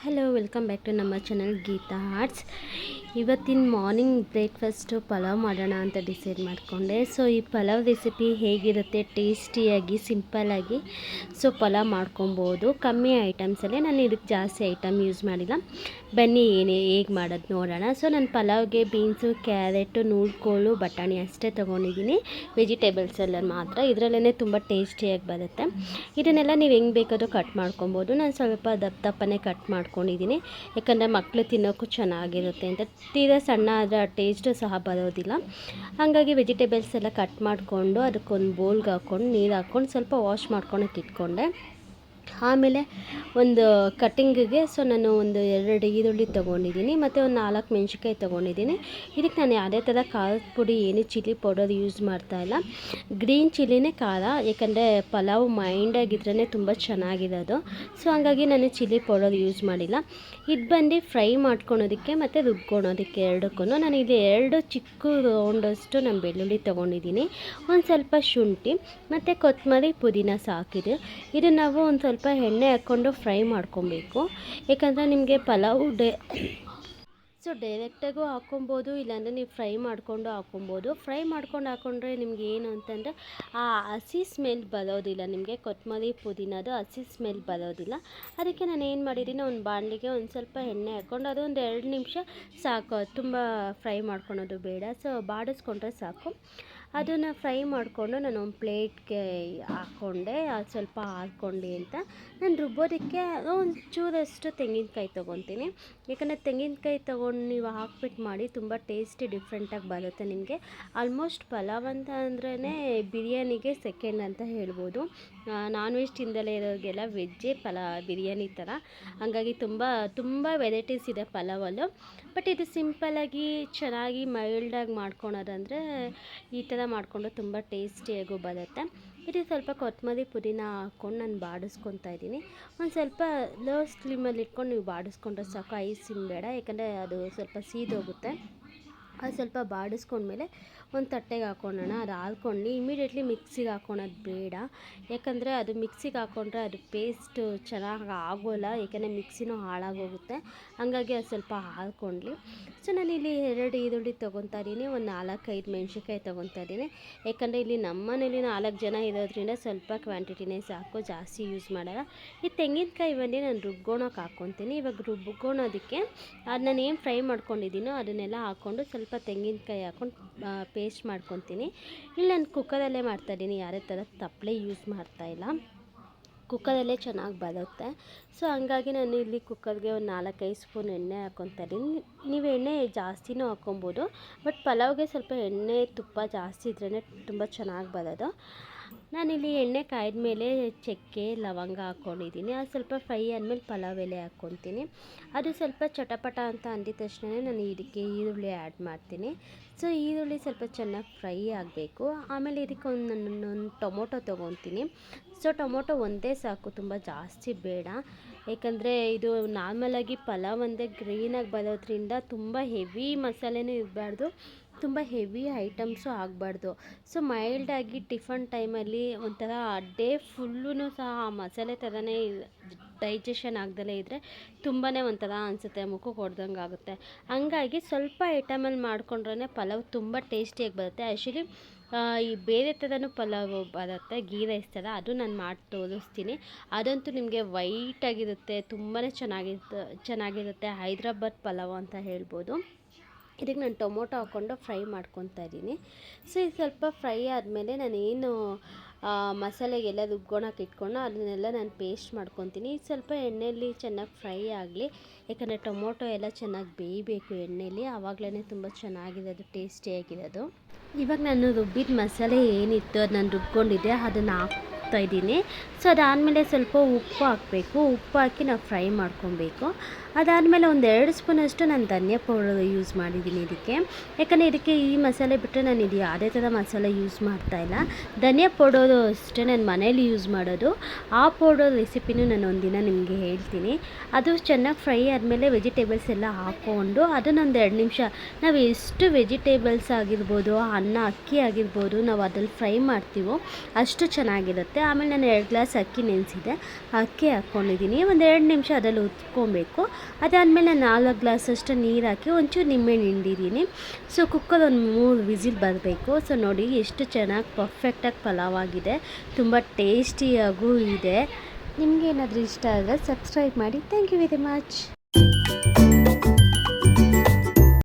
Hello welcome back to ನಮ್ಮ channel Geetha arts ಇವತ್ತಿನ morning breakfast pulao ಮಾಡೋಣ ಅಂತ ಡಿಸೈಡ್ ಮಾಡಿಕೊಂಡೆ. ಸೊ ಈ ಪಲಾವ್ ರೆಸಿಪಿ ಹೇಗಿರುತ್ತೆ? ಟೇಸ್ಟಿಯಾಗಿ ಸಿಂಪಲ್ಲಾಗಿ ಸೊ ಪಲಾವ್ ಮಾಡ್ಕೊಬೋದು. ಕಮ್ಮಿ ಐಟಮ್ಸಲ್ಲೇ ನಾನು ಇದಕ್ಕೆ ಜಾಸ್ತಿ ಐಟಮ್ ಯೂಸ್ ಮಾಡಿಲ್ಲ. ಬನ್ನಿ, ಏನೇ, ಹೇಗೆ ಮಾಡೋದು ನೋಡೋಣ. ಸೊ ನಾನು ಪಲಾವ್ಗೆ ಬೀನ್ಸು ಕ್ಯಾರೆಟು ನೂಲ್ಕೋಳು ಬಟಾಣಿ ಅಷ್ಟೇ ತೊಗೊಂಡಿದ್ದೀನಿ. ವೆಜಿಟೇಬಲ್ಸ್ ಎಲ್ಲ ಮಾತ್ರ. ಇದರಲ್ಲೇ ತುಂಬ ಟೇಸ್ಟಿಯಾಗಿ ಬರುತ್ತೆ. ಇದನ್ನೆಲ್ಲ ನೀವು ಹೆಂಗೆ ಬೇಕಾದ್ರೂ ಕಟ್ ಮಾಡ್ಕೊಬೋದು. ನಾನು ಸ್ವಲ್ಪ ದಪ್ಪ ದಪ್ಪನೇ ಕಟ್ ಮಾಡ್ಕೊಂಡಿದ್ದೀನಿ. ಯಾಕಂದರೆ ಮಕ್ಕಳು ತಿನ್ನೋಕ್ಕೂ ಚೆನ್ನಾಗಿರುತ್ತೆ ಅಂತ. ತೀರಾ ಸಣ್ಣ ಅದರ ಟೇಸ್ಟು ಸಹ ಬರೋದಿಲ್ಲ. ಹಾಗಾಗಿ ವೆಜಿಟೇಬಲ್ಸ್ ಎಲ್ಲ ಕಟ್ ಮಾಡಿಕೊಂಡು ಅದಕ್ಕೊಂದು ಬೋಲ್ಗೆ ಹಾಕ್ಕೊಂಡು ನೀರು ಹಾಕ್ಕೊಂಡು ಸ್ವಲ್ಪ ವಾಶ್ ಮಾಡ್ಕೊಳಕ್ಕೆ ಇಟ್ಕೊಂಡೆ. ಆಮೇಲೆ ಒಂದು ಕಟ್ಟಿಂಗಿಗೆ ಸೊ ನಾನು ಒಂದು ಎರಡು ಈರುಳ್ಳಿ ತೊಗೊಂಡಿದ್ದೀನಿ, ಮತ್ತು ಒಂದು ನಾಲ್ಕು ಮೆಣಸಿನ್ಕಾಯಿ ತೊಗೊಂಡಿದ್ದೀನಿ. ಇದಕ್ಕೆ ನಾನು ಯಾವುದೇ ಥರ ಖಾರದ ಪುಡಿ, ಏನು ಚಿಲ್ಲಿ ಪೌಡರ್ ಯೂಸ್ ಮಾಡ್ತಾ ಇಲ್ಲ. ಗ್ರೀನ್ ಚಿಲ್ಲಿನೇ ಖಾರ, ಯಾಕಂದರೆ ಪಲಾವ್ ಮೈಂಡಾಗಿದ್ರೇ ತುಂಬ ಚೆನ್ನಾಗಿರೋದು ಸೊ ಹಂಗಾಗಿ ನಾನು ಚಿಲ್ಲಿ ಪೌಡರ್ ಯೂಸ್ ಮಾಡಿಲ್ಲ. ಇದು ಬಂದು ಫ್ರೈ ಮಾಡ್ಕೊಳೋದಕ್ಕೆ ಮತ್ತು ರುಬ್ಕೊಳೋದಕ್ಕೆ ಎರಡಕ್ಕೂ ನಾನು ಇಲ್ಲಿ ಎರಡು ಚಿಕ್ಕ ರೌಂಡಷ್ಟು ನಾನು ಬೆಳ್ಳುಳ್ಳಿ ತೊಗೊಂಡಿದ್ದೀನಿ. ಒಂದು ಸ್ವಲ್ಪ ಶುಂಠಿ, ಮತ್ತು ಕೊತ್ತಂಬರಿ ಪುದೀನ ಸಾಕಿದೆ. ಇದು ನಾವು ಒಂದು ಎಣ್ಣೆ ಹಾಕ್ಕೊಂಡು ಫ್ರೈ ಮಾಡ್ಕೊಬೇಕು. ಯಾಕಂದರೆ ನಿಮಗೆ ಪಲಾವು ಡೇ ಸೊ ಡೈರೆಕ್ಟಾಗೂ ಹಾಕೊಬೋದು ಇಲ್ಲಾಂದರೆ ನೀವು ಫ್ರೈ ಮಾಡ್ಕೊಂಡು ಹಾಕೊಬೋದು ಫ್ರೈ ಮಾಡ್ಕೊಂಡು ಹಾಕ್ಕೊಂಡ್ರೆ ನಿಮ್ಗೆ ಏನು ಅಂತಂದರೆ ಆ ಹಸಿ ಸ್ಮೆಲ್ ಬರೋದಿಲ್ಲ ನಿಮಗೆ ಕೊತ್ತಂಬರಿ ಪುದೀನದು ಹಸಿ ಸ್ಮೆಲ್ ಬರೋದಿಲ್ಲ. ಅದಕ್ಕೆ ನಾನು ಏನು ಮಾಡಿದ್ದೀನಿ, ಒಂದು ಬಾಣಲಿಗೆ ಒಂದು ಸ್ವಲ್ಪ ಎಣ್ಣೆ ಹಾಕ್ಕೊಂಡು ಅದು ಒಂದು ಎರಡು ನಿಮಿಷ ಸಾಕು. ತುಂಬ ಫ್ರೈ ಮಾಡ್ಕೊಳೋದು ಬೇಡ. ಸೊ ಬಾಡಿಸ್ಕೊಂಡ್ರೆ ಸಾಕು. ಅದನ್ನು ಫ್ರೈ ಮಾಡಿಕೊಂಡು ನಾನು ಒಂದು ಪ್ಲೇಟ್ಗೆ ಹಾಕ್ಕೊಂಡೆ, ಅದು ಸ್ವಲ್ಪ ಹಾಕ್ಕೊಂಡು ಅಂತ. ನಾನು ರುಬ್ಬೋದಕ್ಕೆ ಒಂಚೂರಷ್ಟು ಚೂರಷ್ಟು ತೆಂಗಿನಕಾಯಿ ತೊಗೊತೀನಿ. ಯಾಕಂದರೆ ತೆಂಗಿನಕಾಯಿ ತೊಗೊಂಡು ನೀವು ಹಾಕ್ಬಿಟ್ಟು ಮಾಡಿ ತುಂಬ ಟೇಸ್ಟಿ ಡಿಫ್ರೆಂಟಾಗಿ ಬರುತ್ತೆ ನಿಮಗೆ. ಆಲ್ಮೋಸ್ಟ್ ಪಲಾವ್ ಅಂತ ಅಂದ್ರೇ ಬಿರಿಯಾನಿಗೆ ಸೆಕೆಂಡ್ ಅಂತ ಹೇಳ್ಬೋದು. ನಾನ್ ವೆಜ್ ತಿಂದಲೇ ಇರೋರಿಗೆಲ್ಲ ವೆಜ್ಜೇ ಪಲಾ, ಬಿರಿಯಾನಿ ಥರ. ಹಾಗಾಗಿ ತುಂಬ ತುಂಬ ವೆರೈಟೀಸ್ ಇದೆ ಪಲಾವಲ್ಲೂ. ಬಟ್ ಇದು ಸಿಂಪಲ್ಲಾಗಿ ಚೆನ್ನಾಗಿ ಮೈಲ್ಡಾಗಿ ಮಾಡ್ಕೊಳೋದಂದರೆ ಈ ಥರ ಮಾಡಿಕೊಂಡು ತುಂಬ ಟೇಸ್ಟಿಯಾಗೂ ಬರುತ್ತೆ. ಇದು ಸ್ವಲ್ಪ ಕೊತ್ತಂಬರಿ ಪುದೀನ ಹಾಕ್ಕೊಂಡು ನಾನು ಬಾಡಿಸ್ಕೊತಾ ಇದ್ದೀನಿ. ಒಂದು ಸ್ವಲ್ಪ ಲೋ ಸ್ಲಿಮಲ್ಲಿ ಇಟ್ಕೊಂಡು ನೀವು ಬಾಡಿಸ್ಕೊಂಡ್ರೆ ಸಾಕು ಐ ಸಿಮ್ ಬೇಡ ಯಾಕಂದರೆ ಅದು ಸ್ವಲ್ಪ ಸೀದೋಗುತ್ತೆ. ಅದು ಸ್ವಲ್ಪ ಬಾಡಿಸ್ಕೊಂಡ್ಮೇಲೆ ಒಂದು ತಟ್ಟೆಗೆ ಹಾಕ್ಕೊಳ್ಳೋಣ, ಅದು ಹಾಕ್ಕೊಂಡು ಇಮಿಡಿಯೇಟ್ಲಿ ಮಿಕ್ಸಿಗೆ ಹಾಕ್ಕೊಳೋದು ಬೇಡ. ಯಾಕಂದರೆ ಅದು ಮಿಕ್ಸಿಗೆ ಹಾಕ್ಕೊಂಡ್ರೆ ಅದು ಪೇಸ್ಟು ಚೆನ್ನಾಗಿ ಆಗೋಲ್ಲ ಯಾಕಂದರೆ ಮಿಕ್ಸಿನೂ ಹಾಳಾಗೋಗುತ್ತೆ. ಹಂಗಾಗಿ ಅದು ಸ್ವಲ್ಪ ಹಾಕ್ಕೊಂಡ್ಲಿ ಸೊ ನಾನಿಲ್ಲಿ ಎರಡು ಈರುಳ್ಳಿ ತೊಗೊತಾ ಇದ್ದೀನಿ, ಒಂದು ನಾಲ್ಕೈದು ಮೆಣ್ಸಿನ್ಕಾಯಿ ತೊಗೊತಾ ಇದ್ದೀನಿ. ಯಾಕಂದರೆ ಇಲ್ಲಿ ನಮ್ಮನೇಲಿ ನಾಲ್ಕು ಜನ ಇರೋದ್ರಿಂದ ಸ್ವಲ್ಪ ಕ್ವಾಂಟಿಟಿನೇ ಸಾಕು, ಜಾಸ್ತಿ ಯೂಸ್ ಮಾಡಲ್ಲ. ಈ ತೆಂಗಿನಕಾಯಿ ಬಂದು ನಾನು ರುಬ್ಕೊಳಕ್ಕೆ ಹಾಕ್ಕೊತೀನಿ. ಇವಾಗ ರುಬ್ಕೊಳೋದಕ್ಕೆ ಅದು ನಾನು ಏನು ಫ್ರೈ ಮಾಡ್ಕೊಂಡಿದ್ದೀನೋ ಅದನ್ನೆಲ್ಲ ಹಾಕ್ಕೊಂಡು ಸ್ವಲ್ಪ ತೆಂಗಿನಕಾಯಿ ಹಾಕ್ಕೊಂಡು ಪೇಸ್ಟ್ ಮಾಡ್ಕೊತೀನಿ. ಇಲ್ಲಿ ನಾನು ಕುಕ್ಕರಲ್ಲೇ ಮಾಡ್ತಾಯಿದ್ದೀನಿ ಯಾರೇ ಥರ ತಪ್ಪಲೆ ಯೂಸ್ ಮಾಡ್ತಾಯಿಲ್ಲ ಕುಕ್ಕರಲ್ಲೇ ಚೆನ್ನಾಗಿ ಬರುತ್ತೆ. ಸೊ ಹಂಗಾಗಿ ನಾನು ಇಲ್ಲಿ ಕುಕ್ಕರ್ಗೆ ಒಂದು ನಾಲ್ಕೈದು ಸ್ಪೂನ್ ಎಣ್ಣೆ ಹಾಕ್ಕೊತಾ ಇದ್ದೀನಿ. ನೀವು ಎಣ್ಣೆ ಜಾಸ್ತಿನೂ ಹಾಕ್ಕೊಬೋದು, ಬಟ್ ಪಲಾವ್ಗೆ ಸ್ವಲ್ಪ ಎಣ್ಣೆ ತುಪ್ಪ ಜಾಸ್ತಿ ಇದ್ರೇ ತುಂಬ ಚೆನ್ನಾಗಿ ಬರೋದು. ನಾನಿಲ್ಲಿ ಎಣ್ಣೆ ಕಾಯ್ದ ಮೇಲೆ ಚಕ್ಕೆ, ಲವಂಗ ಹಾಕ್ಕೊಂಡಿದ್ದೀನಿ. ಅದು ಸ್ವಲ್ಪ ಫ್ರೈ ಆದಮೇಲೆ ಪಲಾವ್ ಎಲೆ ಹಾಕ್ಕೊತೀನಿ. ಅದು ಸ್ವಲ್ಪ ಚಟಪಟ ಅಂತ ಅಂದಿದ ತಕ್ಷಣವೇ ನಾನು ಇದಕ್ಕೆ ಈರುಳ್ಳಿ ಆ್ಯಡ್ ಮಾಡ್ತೀನಿ. ಸೊ, ಈರುಳ್ಳಿ ಸ್ವಲ್ಪ ಚೆನ್ನಾಗಿ ಫ್ರೈ ಆಗಬೇಕು. ಆಮೇಲೆ ಇದಕ್ಕೆ ಒಂದು ನಾನೊಂದು ಟೊಮೊಟೊ ತೊಗೊತೀನಿ. ಸೊ, ಟೊಮೊಟೊ ಒಂದೇ ಸಾಕು, ತುಂಬ ಜಾಸ್ತಿ ಬೇಡ. ಏಕೆಂದರೆ ಇದು ನಾರ್ಮಲಾಗಿ ಪಲಾವ್ ಒಂದೇ ಗ್ರೀನಾಗಿ ಬರೋದ್ರಿಂದ ತುಂಬ ಹೆವಿ ಮಸಾಲೆನೂ ಇರಬಾರ್ದು. ತುಂಬ ಹೆವಿ ಐಟಮ್ಸು ಆಗಬಾರ್ದು. ಸೊ, ಮೈಲ್ಡಾಗಿ ಟಿಫನ್ ಟೈಮಲ್ಲಿ ಒಂಥರ ಡೇ ಫುಲ್ಲೂ ಸಹ ಆ ಮಸಾಲೆ ಥರನೇ ಡೈಜೆಷನ್ ಆಗ್ದಲೇ ಇದ್ದರೆ ತುಂಬಾ ಒಂಥರ ಅನಿಸುತ್ತೆ ಮುಖಕ್ಕೆ ಹೊಡೆದಂಗೆ ಆಗುತ್ತೆ. ಹಂಗಾಗಿ ಸ್ವಲ್ಪ ಐಟಮಲ್ಲಿ ಮಾಡ್ಕೊಂಡ್ರೆ ಪಲಾವ್ ತುಂಬ ಟೇಸ್ಟಿಯಾಗಿ ಬರುತ್ತೆ. ಆ್ಯಕ್ಚುಲಿ ಈ ಬೇರೆ ಥರನೂ ಪಲಾವ್ ಬರುತ್ತೆ, ಗೀ ರೈಸ್ ಥರ, ಅದು ನಾನು ಮಾಡಿ ತೋರಿಸ್ತೀನಿ. ಅದಂತೂ ನಿಮಗೆ ವೈಟಾಗಿರುತ್ತೆ ತುಂಬಾ ಚೆನ್ನಾಗಿರುತ್ತೆ ಚೆನ್ನಾಗಿರುತ್ತೆ ಹೈದ್ರಾಬಾದ್ ಪಲಾವ್ ಅಂತ ಹೇಳ್ಬೋದು. ಇದಕ್ಕೆ ನಾನು ಟೊಮೊಟೊ ಹಾಕ್ಕೊಂಡು ಫ್ರೈ ಮಾಡ್ಕೊತಾ ಇದ್ದೀನಿ. ಸೊ, ಇದು ಸ್ವಲ್ಪ ಫ್ರೈ ಆದಮೇಲೆ ನಾನೇನು ಮಸಾಲೆಗೆಲ್ಲ ರುಬ್ಕೊಳಕ್ಕೆ ಇಟ್ಕೊಂಡು ಅದನ್ನೆಲ್ಲ ನಾನು ಪೇಸ್ಟ್ ಮಾಡ್ಕೊತೀನಿ. ಸ್ವಲ್ಪ ಎಣ್ಣೆಯಲ್ಲಿ ಚೆನ್ನಾಗಿ ಫ್ರೈ ಆಗಲಿ, ಯಾಕಂದರೆ ಟೊಮೊಟೊ ಎಲ್ಲ ಚೆನ್ನಾಗಿ ಬೇಯಬೇಕು ಎಣ್ಣೆಯಲ್ಲಿ. ಆವಾಗಲೇ ತುಂಬ ಚೆನ್ನಾಗಿರೋದು ಟೇಸ್ಟಿಯಾಗಿರೋದು ಇವಾಗ ನಾನು ರುಬ್ಬಿದ ಮಸಾಲೆ ಏನಿತ್ತು ಅದು ನಾನು ರುಬ್ಕೊಂಡಿದ್ದೆ, ಅದನ್ನು ಹಾಕ್ತಾ ಇದ್ದೀನಿ. ಸೊ ಅದಾದಮೇಲೆ ಸ್ವಲ್ಪ ಉಪ್ಪು ಹಾಕಬೇಕು. ಉಪ್ಪು ಹಾಕಿ ನಾವು ಫ್ರೈ ಮಾಡ್ಕೊಬೇಕು. ಅದಾದಮೇಲೆ ಒಂದು ಎರಡು ಸ್ಪೂನಷ್ಟು ನಾನು ಧನಿಯಾ ಪೌಡರ್ ಯೂಸ್ ಮಾಡಿದ್ದೀನಿ ಇದಕ್ಕೆ. ಯಾಕಂದರೆ ಇದಕ್ಕೆ ಈ ಮಸಾಲೆ ಬಿಟ್ಟರೆ ನಾನು ಇದು ಯಾವುದೇ ಥರ ಮಸಾಲೆ ಯೂಸ್ ಮಾಡ್ತಾ ಇಲ್ಲ. ಧನಿಯಾ ಪೌಡರು ಅಷ್ಟೇ ನಾನು ಮನೇಲಿ ಯೂಸ್ ಮಾಡೋದು. ಆ ಪೌಡರ್ ರೆಸಿಪಿನೂ ನಾನು ಒಂದಿನ ನಿಮಗೆ ಹೇಳ್ತೀನಿ. ಅದು ಚೆನ್ನಾಗಿ ಫ್ರೈ ಆದಮೇಲೆ ವೆಜಿಟೇಬಲ್ಸ್ ಎಲ್ಲ ಹಾಕ್ಕೊಂಡು ಅದನ್ನೊಂದು ಎರಡು ನಿಮಿಷ ನಾವು ಎಷ್ಟು ವೆಜಿಟೇಬಲ್ಸ್ ಆಗಿರ್ಬೋದು, ಅನ್ನ, ಅಕ್ಕಿ ಆಗಿರ್ಬೋದು ನಾವು ಅದ್ರಲ್ಲಿ ಫ್ರೈ ಮಾಡ್ತೀವೋ ಅಷ್ಟು ಚೆನ್ನಾಗಿರುತ್ತೆ. ಆಗುತ್ತೆ ಆಮೇಲೆ ನಾನು ಎರಡು ಗ್ಲಾಸ್ ಅಕ್ಕಿ ನೆನೆಸಿದೆ. ಅಕ್ಕಿ ಹಾಕ್ಕೊಂಡಿದ್ದೀನಿ. ಒಂದು ಎರಡು ನಿಮಿಷ ಅದರಲ್ಲಿ ಉತ್ಕೊಬೇಕು. ಅದಾದಮೇಲೆ ನಾನು ನಾಲ್ಕು ಗ್ಲಾಸಷ್ಟು ನೀರು ಹಾಕಿ ಒಂಚೂರು ನಿಂಬೆಹಣ್ಣು ಹಿಂಡಿದ್ದೀನಿ. ಸೊ ಕುಕ್ಕರ್ ಒಂದು ಮೂರು ವಿಸಿಲ್ ಬರಬೇಕು. ಸೊ ನೋಡಿ ಎಷ್ಟು ಚೆನ್ನಾಗಿ ಪರ್ಫೆಕ್ಟಾಗಿ ಪಲಾವ್ ಆಗಿದೆ. ತುಂಬ ಟೇಸ್ಟಿಯಾಗೂ ಇದೆ. ನಿಮಗೇನಾದರೂ ಇಷ್ಟ ಆದರೆ ಸಬ್ಸ್ಕ್ರೈಬ್ ಮಾಡಿ. Thank you very much